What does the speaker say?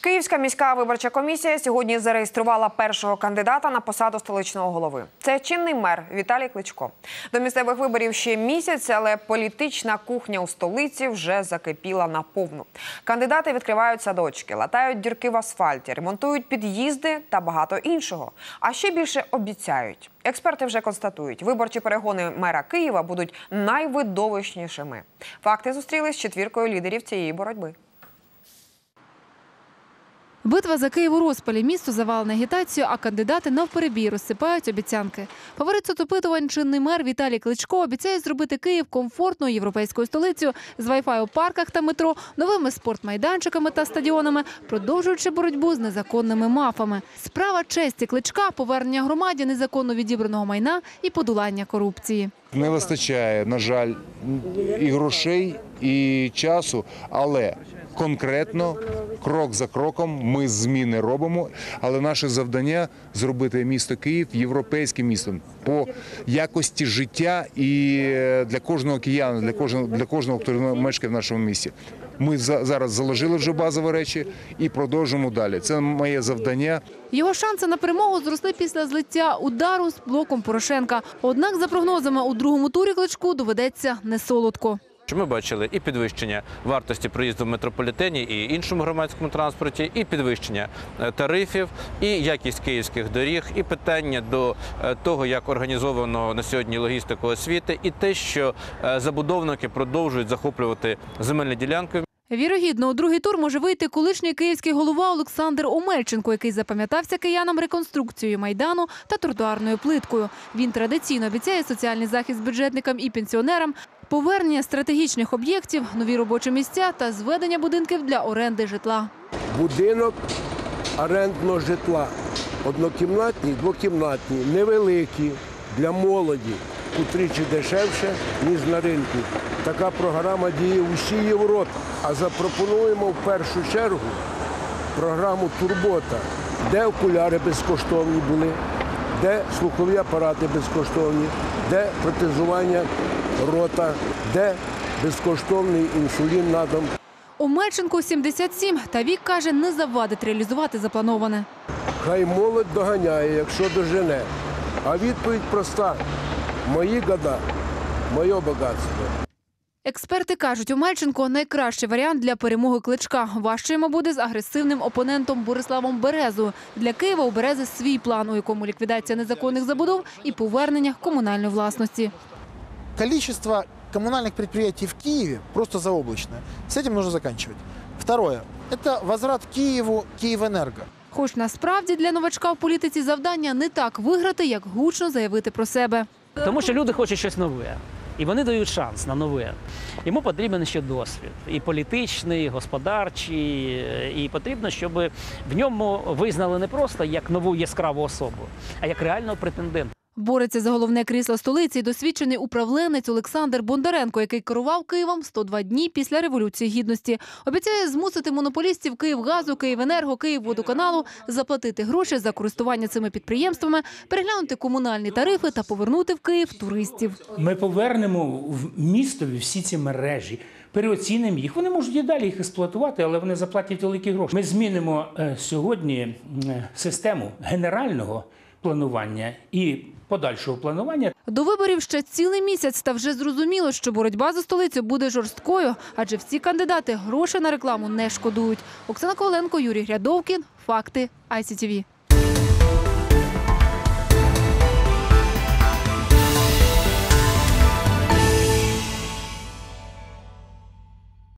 Київська міська виборча комісія сьогодні зареєструвала першого кандидата на посаду столичного голови. Це чинний мер Віталій Кличко. До місцевих виборів ще місяць, але політична кухня у столиці вже закипіла наповну. Кандидати відкривають садочки, латають дірки в асфальті, ремонтують під'їзди та багато іншого. А ще більше обіцяють. Експерти вже констатують, виборчі перегони мера Києва будуть найвидовищнішими. Факти зустрілись з четвіркою лідерів цієї боротьби. Битва за Київ у розпалі. Місто завалене агітацією, а кандидати навперебій розсипають обіцянки. Фаворит соцопитувань чинний мер Віталій Кличко обіцяє зробити Київ комфортною європейською столицею з вай-фай у парках та метро, новими спортмайданчиками та стадіонами, продовжуючи боротьбу з незаконними мафами. Справа честі Кличка, повернення громаді незаконно відібраного майна і подолання корупції. Не вистачає, на жаль, і грошей, і часу, але конкретно, крок за кроком, ми зміни робимо. Але наше завдання зробити місто Київ європейським містом по якості життя і для кожного кияна, для кожного для кожного, хто мешкає в нашому місті. Ми за- зараз заложили вже базові речі і продовжимо далі. Це моє завдання. Його шанси на перемогу зросли після злиття удару з блоком Порошенка. Однак, за прогнозами, у другому турі кличку доведеться не солодко. Що Ми бачили і підвищення вартості проїзду в метрополітені і іншому громадському транспорті, і підвищення е, тарифів, і якість київських доріг, і питання до е, того, як організовано на сьогодні логістику освіти, і те, що е, забудовники продовжують захоплювати земельні ділянки Вірогідно, у другий тур може вийти колишній київський голова Олександр Омельченко, який запам'ятався киянам реконструкцією майдану та тротуарною плиткою. Він традиційно обіцяє соціальний захист бюджетникам і пенсіонерам, повернення стратегічних об'єктів, нові робочі місця та зведення будинків для оренди житла. будинок орендного житла. Однокімнатні, двокімнатні, невеликі для молоді, утричі дешевше, ніж на ринку. Така програма діє в усій Європі. А запропонуємо в першу чергу програму Турбота, де окуляри безкоштовні були, де слухові апарати безкоштовні, де протезування рота, де безкоштовний інсулін на дом. Омельченко 77, та вік каже, не завадить реалізувати заплановане. Хай молодь доганяє, якщо дожене. А відповідь проста: мої года, моє багатство. Експерти кажуть, Омельченко найкращий варіант для перемоги кличка. Важче йому буде з агресивним опонентом Бориславом Березою. Для Києва у Берези свій план, у якому ліквідація незаконних забудов і повернення комунальної власності. количество коммунальных предприятий в Киеве просто заоблачное. С этим нужно заканчивать. Второе. Это возврат Киеву Киевэнерго. Хоч насправді для новачка в політиці завдання не так виграти, як гучно заявити про себе. Тому що люди хочуть щось нове. І вони дають шанс на нове. Йому потрібен ще досвід. І політичний, і господарчий. І потрібно, щоб в ньому визнали не просто як нову яскраву особу, а як реального претендента. Бореться за головне крісло столиці досвідчений управленець Олександр Бондаренко, який керував Києвом 102 дні після Революції Гідності. Обіцяє змусити монополістів Київгазу, Київенерго, Київводоканалу заплатити гроші за користування цими підприємствами, переглянути комунальні тарифи та повернути в Київ туристів. Ми повернемо в містові всі ці мережі, переоцінимо їх. Вони можуть і далі їх експлуатувати, але вони заплатять великі гроші. Ми змінимо е, сьогодні е, систему генерального планування і подальшого планування. До виборів ще цілий місяць, та вже зрозуміло, що боротьба за столицю буде жорсткою, адже всі кандидати гроші на рекламу не шкодують. Оксана Коваленко, Юрій Грядовкін. Факти ICTV.